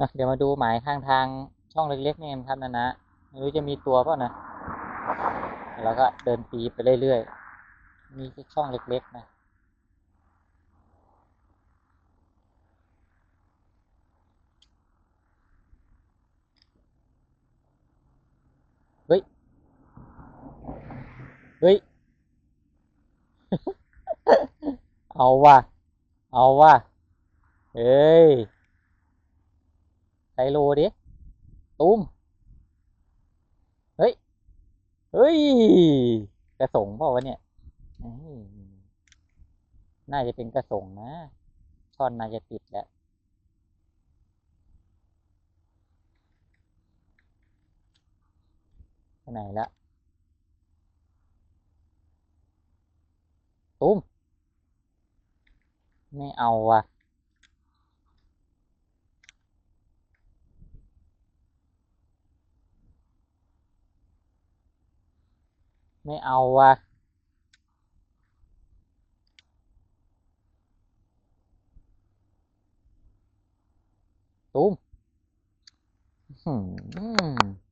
นะเดี๋ยวมาดูหมายข้างทางช่องเล็กๆนี่กันครับนะนะไม่รู้จะมีตัวเปล่านะแล้วก็เดินตีไปเรื่อยๆ มีแค่ช่องเล็กๆนะเฮ้ย เฮ้ย เอาว่ะ เอาว่ะ เฮ้ย ไซโลดิตุ้ม เฮ้ย เฮ้ย กระสงเปล่าวะเนี่ย น่าจะเป็นกระสงนะช่อนน่าจะติดแล้วไปไหนละตุ้ม ไม่เอาว่ะ ไม่เอาว่ะตุ้มอื้อหือ